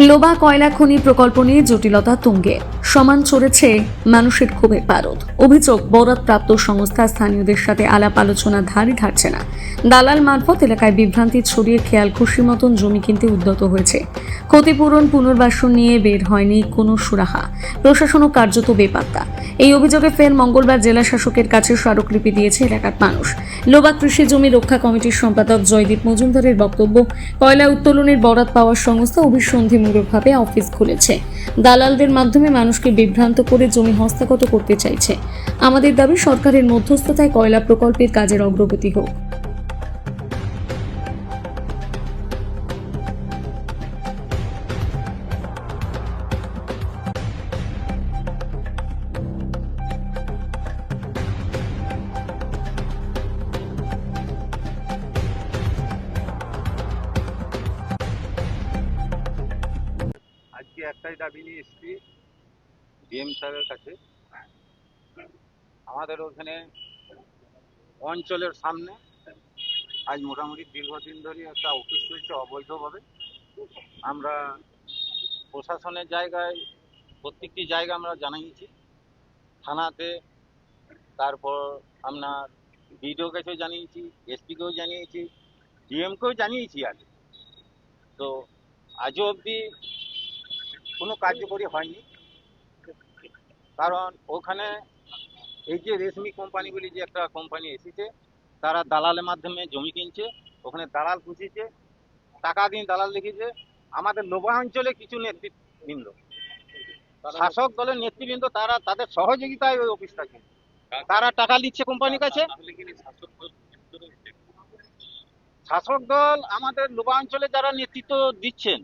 লোবা কয়লা খনি প্রকল্প নিয়ে জটিলতা তুঙ্গে। সমান চড়েছে মানুষের ক্ষোভের পারদ। অভিযোগ, বরাদপ্রাপ্ত সংস্থা স্থানীয়দের সাথে আলাপ আলোচনা ধারই ধারছে না। দালাল মারফত এলাকায় বিভ্রান্তি ছড়িয়ে খেয়াল খুশি মতন জমি কিনতে উদ্যত হয়েছে। ক্ষতিপূরণ পুনর্বাসন নিয়ে বের হয়নি কোনো সুরাহা। প্রশাসনও কার্যত বেপাত্তা। এই অভিযোগে ফের মঙ্গলবার জেলা শাসকের কাছে স্মারকলিপি দিয়েছে এলাকার মানুষ। লোবা কৃষি জমি রক্ষা কমিটির সম্পাদক জয়দীপ মজুমদারের বক্তব্য, কয়লা উত্তোলনের বরাত পাওয়ার সংস্থা অভিসন্ধিমূলকভাবে অফিস খুলেছে। দালালদের মাধ্যমে মানুষকে বিভ্রান্ত করে জমি হস্তগত করতে চাইছে। আমাদের দাবি, সরকারের মধ্যস্থতায় কয়লা প্রকল্পের কাজের অগ্রগতি হোক। একটাই দাবি নিয়ে এসেছি ডিএম সাহেবের কাছে। আমাদের ওখানে অঞ্চলের সামনে আজ মোটামুটি দীর্ঘদিন ধরে একটা অফিস চলছে অবৈধভাবে। আমরা প্রশাসনের জায়গায় প্রত্যেকটি জায়গা আমরা জানিয়েছি থানাতে তারপর আপনার বিডিও কাছেও জানিয়েছি, এসপিকেও জানিয়েছি, ডিএমকেও জানিয়েছি আগে তো আজও অবধি কোনো কার্যকরী হয়নি। কারণ ওখানে এই যে রেশমি কোম্পানি বলে যে একটা কোম্পানি এসেছে, তারা দালালের মাধ্যমে জমি কিনছে, ওখানে দালাল পুষিছে, টাকা দিন দালাল লিখেছে। আমাদের লোবা অঞ্চলে কিছু নেতৃবৃন্দ, শাসক দলের নেতৃবৃন্দ, তারা তাদের সহযোগিতায় ওই অফিসটা কিনছে তারা টাকা দিচ্ছে কোম্পানির কাছে। শাসক দল আমাদের লোবা অঞ্চলে যারা নেতৃত্ব দিচ্ছেন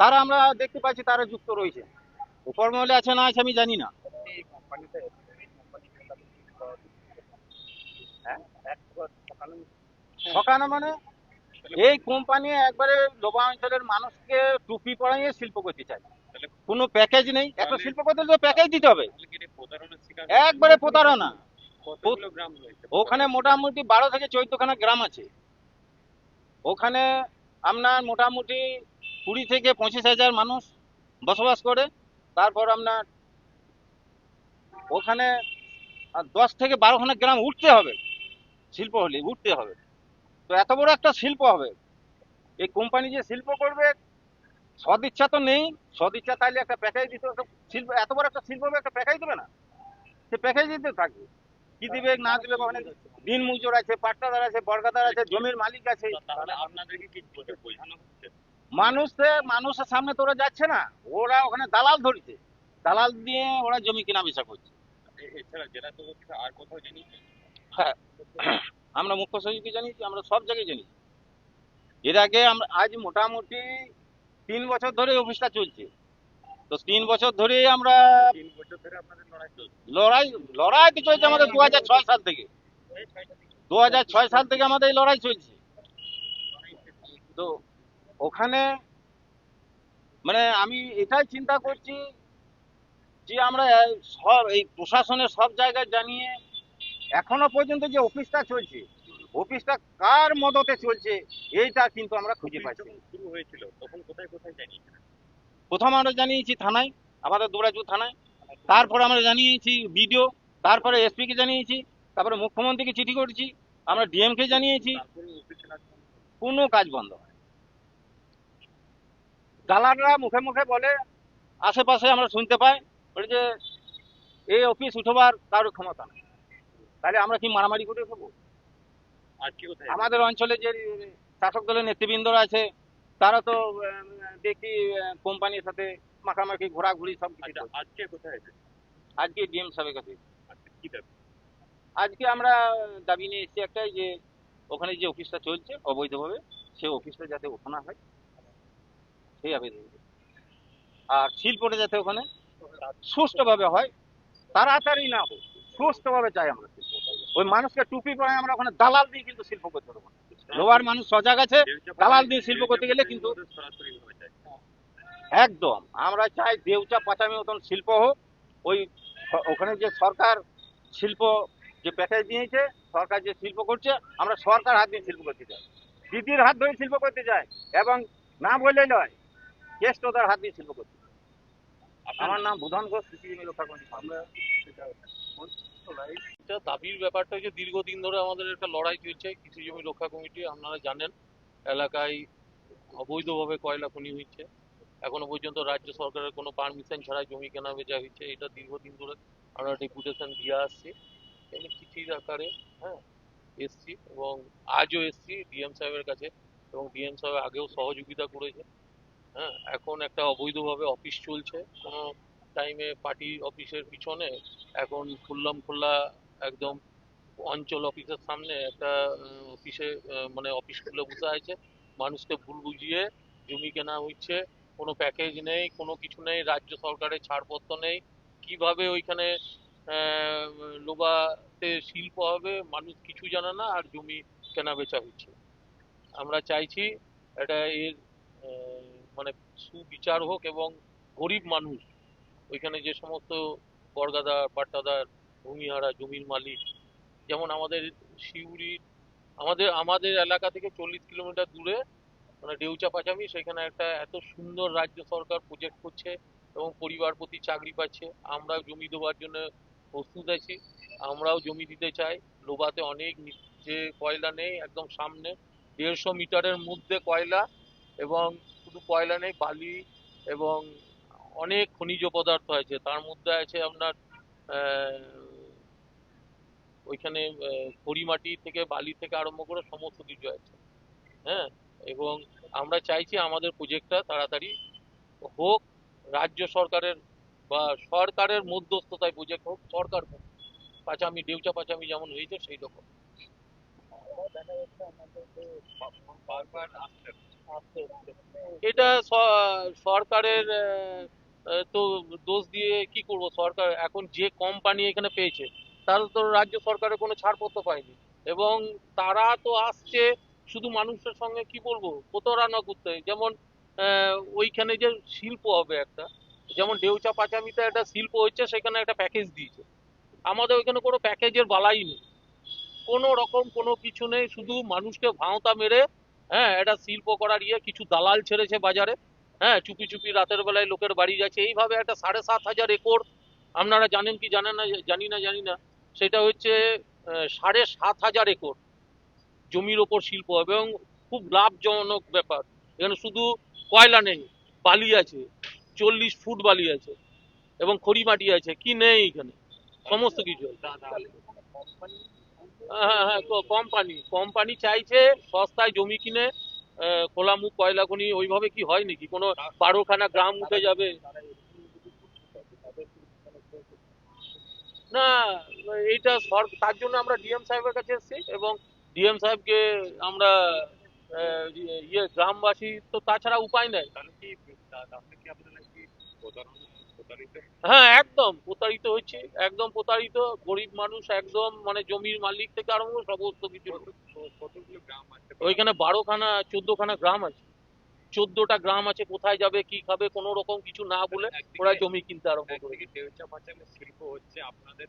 তারা আমরা দেখতে পাচ্ছি তারা যুক্ত রয়েছে। উপর মহলে আছে না আছে আমি জানি না? ঠকানো মানে? এই কোম্পানি একবারে লোবা অঞ্চলের মানুষকে টুপি পরাইয়ে শিল্প করতে চায়। কোনো প্যাকেজ নেই। একটা শিল্প করতে হলে প্যাকেজ দিতে হবে। একবারে প্রতারণা। ওখানে মোটামুটি বারো থেকে চোদ্দখানা গ্রাম আছে। ওখানে আপনার মোটামুটি কুড়ি থেকে পঁচিশ হাজার মানুষ বসবাস করে। তারপর আপনার ওখানে দশ থেকে বারোখানা গ্রাম উঠতে হবে, শিল্প হলে উঠতে হবে। তো এত বড় একটা শিল্প হবে। এই কোম্পানি যে শিল্প করবে, সদিচ্ছা তো নেই। সদিচ্ছা তাইলে একটা প্যাকেজ দিতে। শিল্প, এত বড় একটা শিল্প হবে, একটা প্যাকেজ দেবে না? সে প্যাকেজ দিতে থাকবে। কি দিবে, না দিবে ওখানে দিন মজুর আছে পাট্টাদার আছে, বর্গাদার আছে, জমির মালিক আছে। মানুষে মানুষের সামনে তো ওরা যাচ্ছে না। ওরা ওখানে দালাল ধরেছে। দালাল দিয়ে ওরা জমি কেনা বেচা করছে। হ্যাঁ। আমরা মুখ্য সচিবকে জানিয়েছি আমরা সব জায়গায় জানিয়েছি। এর আগে আমরা আজ মোটামুটি তিন বছর ধরে অফিসটা চলছে। তো তিন বছর ধরে আমরা লড়াই লড়াই তো চলছে আমাদের দু হাজার ছয় সাল থেকে। দু হাজার ছয় সাল থেকে আমাদের এই লড়াই চলছে। তো ওখানে মানে আমি এটাই চিন্তা করছি যে আমরা সব এই প্রশাসনের সব জায়গায় জানিয়ে এখনও পর্যন্ত যে অফিসটা চলছে অফিসটা কার মদতে চলছে এইটা কিন্তু আমরা খুঁজে পাচ্ছি শুরু হয়েছিল তখন কোথায় কোথায় জানিয়েছিলেন? প্রথম আমরা জানিয়েছি থানায় আমাদের দুবরাজপুর থানায় তারপরে আমরা জানিয়েছি বিডিও তারপরে এসপিকে জানিয়েছি তারপরে মুখ্যমন্ত্রীকে চিঠি করেছি আমরা ডিএমকে জানিয়েছি। কোনো কাজ বন্ধ হয় দালালরা মুখে মুখে বলে আশেপাশে আমরা শুনতে পাই বলে যে এই অফিস উঠবার কারোর ক্ষমতা নেই। তাহলে আমরা কি মারামারি করে দেবো আজকে কোথায়? আমাদের অঞ্চলে যে শাসক দলের নেতৃবৃন্দরা আছে তারা তো দেখি কোম্পানির সাথে মাখামাখি ঘোরাঘুরি সব কিছু আচ্ছা আজকে কোথায় আছে? আজকে ডিএম সাহেবের কাছে। আজকে কি দাবি? আজকে আমরা দাবি নিয়ে এসেছি একটাই যে ওখানে যে অফিসটা চলছে অবৈধভাবে সেই অফিসটা যাতে ওঠানো হয়। সেই আবেদন আর শিল্পটা যাতে ওখানে সুষ্ঠুভাবে হয়, তাড়াতাড়ি না হোক, সুষ্ঠুভাবে চাই আমরা শিল্প। ওই মানুষকে টুপি পরে আমরা ওখানে দালাল দিয়ে কিন্তু শিল্প করতে না। লোহার মানুষ সজাগ আছে, দালাল দিয়ে শিল্প করতে গেলে কিন্তু একদম, আমরা চাই দেউচা পাচামি মতন শিল্প হোক ওই ওখানে যে সরকার শিল্প যে প্যাকেজ দিয়েছে, সরকার যে শিল্প করছে, আমরা সরকার হাত দিয়ে শিল্প করতে চাই দিদির হাত ধরে শিল্প করতে চাই, এবং না বললে নয় ওদের হাত দিয়ে শিল্প করছে। আমার নাম বুধন ঘোষ কৃষি রক্ষা কমিটি আমরা এটা দাবির ব্যাপারটা হচ্ছে দীর্ঘদিন ধরে আমাদের একটা লড়াই চলছে কৃষি জমি রক্ষা কমিটি আপনারা জানেন এলাকায় অবৈধভাবে কয়লা খনি হচ্ছে এখনও পর্যন্ত রাজ্য সরকারের কোনো পারমিশন ছাড়া জমি কেনা বেচা হচ্ছে এটা দীর্ঘদিন ধরে আমরা ডেপুটেশন দিয়ে আসছি। এমনি চিঠির আকারে হ্যাঁ এসছি এবং আজও এসছি ডিএম সাহেবের কাছে এবং ডিএম সাহেব আগেও সহযোগিতা করেছে। হ্যাঁ এখন একটা অবৈধভাবে অফিস চলছে। কোনো টাইমে পার্টি অফিসের পিছনে এখন খুললাম খোলা একদম অঞ্চল অফিসের সামনে একটা অফিসে মানে অফিস খুলে বসে আছে। মানুষকে ভুল বুঝিয়ে জমি কেনা হচ্ছে। কোনো প্যাকেজ নেই, কোনো কিছু নেই, রাজ্য সরকারের ছাড়পত্র নেই। কীভাবে ওইখানে লোবাতে শিল্প হবে, মানুষ কিছু জানে না, আর জমি কেনা বেচা হচ্ছে। আমরা চাইছি এটা এর মানে সুবিচার হোক এবং গরিব মানুষ, ওইখানে যে সমস্ত বর্গাদার পাট্টাদার ভূমিহারা, জমির মালিক, যেমন আমাদের শিউরির আমাদের আমাদের এলাকা থেকে চল্লিশ কিলোমিটার দূরে মানে ডেউচা পাচামি সেখানে একটা এত সুন্দর রাজ্য সরকার প্রজেক্ট করছে এবং পরিবার প্রতি চাকরি পাচ্ছে। আমরাও জমি দেওয়ার জন্য প্রস্তুত আছি। আমরাও জমি দিতে চাই। লোবাতে অনেক যে কয়লা নেই, একদম সামনে, দেড়শো মিটারের মধ্যে কয়লা এবং শুধু কয়লা নেই, বালি এবং অনেক খনিজ পদার্থ আছে। তার মধ্যে আছে আপনার ওইখানে খড়িমাটি থেকে, বালি থেকে আরম্ভ করে সমস্ত কিছু আছে। হ্যাঁ? এবং আমরা চাইছি আমাদের প্রজেক্টটা তাড়াতাড়ি হোক, রাজ্য সরকারের বা সরকারের মধ্যস্থতায় প্রজেক্ট হোক, সরকার হোক। পাচামি ডেউচা পাচামি যেমন হয়েছে সেই রকম এটা স- সরকারের আহ, সরকারের তো দোষ দিয়ে কি করব? সরকার এখন যে কোম্পানি এখানে পেয়েছে তারা তো রাজ্য সরকারের কোনো ছাড়পত্র পায়নি। এবং তারা তো আসছে শুধু মানুষের সঙ্গে কি বলব? প্রতারণা করতে। যেমন ওইখানে যে শিল্প হবে একটা যেমন ডেউচা পাচামিতে একটা শিল্প হচ্ছে সেখানে একটা প্যাকেজ দিয়েছে। আমাদের ওইখানে কোনো প্যাকেজের বালাই নেই। কোনো রকম কোনো কিছু নেই শুধু মানুষকে ভাঁওতা মেরে হ্যাঁ এটা শিল্প করার ইয়ে কিছু দালাল ছেড়েছে বাজারে। হ্যাঁ চুপি চুপি রাতের বেলায় লোকের বাড়ি যাচ্ছে। এইভাবে একটা সাড়ে সাত হাজার একর, আপনারা জানেন কি জানেন না, জানি না জানি না, সেটা হচ্ছে সাড়ে সাত হাজার একর জমির ওপর শিল্প এবং খুব লাভজনক ব্যাপার। এখানে শুধু কয়লা নেই, বালি আছে, চল্লিশ ফুট বালি আছে এবং খড়ি মাটি আছে, কি নেই এখানে? সমস্ত কিছু আছে। কোম্পানি কোম্পানি চাইছে সস্তায় জমি কিনে আহ, খোলামুখ কয়লা খনি ওইভাবে কি হয় নাকি? কোনো বারোখানা গ্রাম উঠে যাবে? না এইটা তার জন্য আমরা ডিএম সাহেবের কাছে এসেছি এবং ডিএম সাহেবকে আমরা ইয়ে গ্রামবাসী তো তাছাড়া উপায় নেই। হ্যাঁ একদম প্রতারিত হচ্ছে একদম প্রতারিত গরিব মানুষ একদম মানে জমির মালিক থেকে আরম্ভ করে সমস্ত কিছু। ওইখানে বারোখানা চোদ্দখানা গ্রাম আছে। চোদ্দটা গ্রাম আছে কোথায় যাবে কি খাবে কোনো রকম কিছু না বলে ওরা জমি কিনতে আরম্ভ করে শিল্প হচ্ছে আপনাদের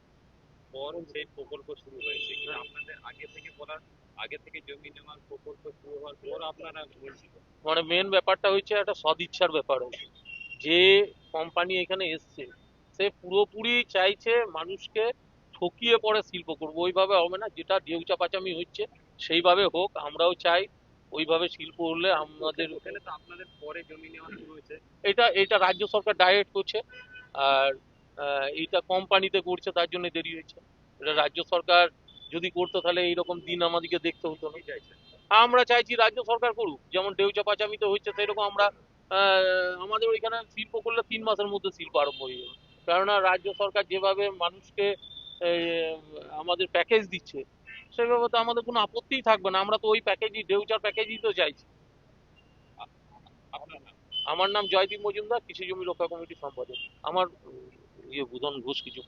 পর সেই প্রকল্প শুরু হয়েছে। কিন্তু আপনাদের আগে থেকে বলার আগে থেকে জমি নেওয়ার প্রকল্প শুরু হওয়ার পর আপনারা মানে মেন ব্যাপারটা হচ্ছে একটা সদিচ্ছার ব্যাপার হচ্ছে যে কোম্পানি এখানে এসছে। সে পুরোপুরি চাইছে মানুষকে ঠকিয়ে পরে শিল্প করব। ওইভাবে হবে না যেটা ডেউচা পাচামি হচ্ছে সেইভাবে হোক আমরাও চাই ওইভাবে শিল্প হলে আমাদের ওখানে তো আপনাদের পরে জমি নেওয়া শুরু হয়েছে। এটা এটা রাজ্য সরকার ডাইরেক্ট করছে আর এইটা কোম্পানিতে করছে তার জন্য দেরি হয়েছে। এটা রাজ্য সরকার যদি করতো তাহলে এইরকম দিন আমাদেরকে দেখতে হতো না। আমরা চাইছি রাজ্য সরকার করুক যেমন ডেউচা তো হচ্ছে সেরকম আমরা আমাদের ওইখানে শিল্প করলে তিন মাসের মধ্যে শিল্প আরম্ভ হয়ে যাবে। কেননা রাজ্য সরকার যেভাবে মানুষকে আমাদের প্যাকেজ দিচ্ছে সেভাবে তো আমাদের কোনো আপত্তিই থাকবে না। আমরা তো ওই প্যাকেজই ডেউচার প্যাকেজই তো চাইছি। আমার নাম জয়দীপ মজুমদার, কৃষি জমি রক্ষা কমিটির সম্পাদক। আমার ইয়ে বুধন ঘোষ কিছু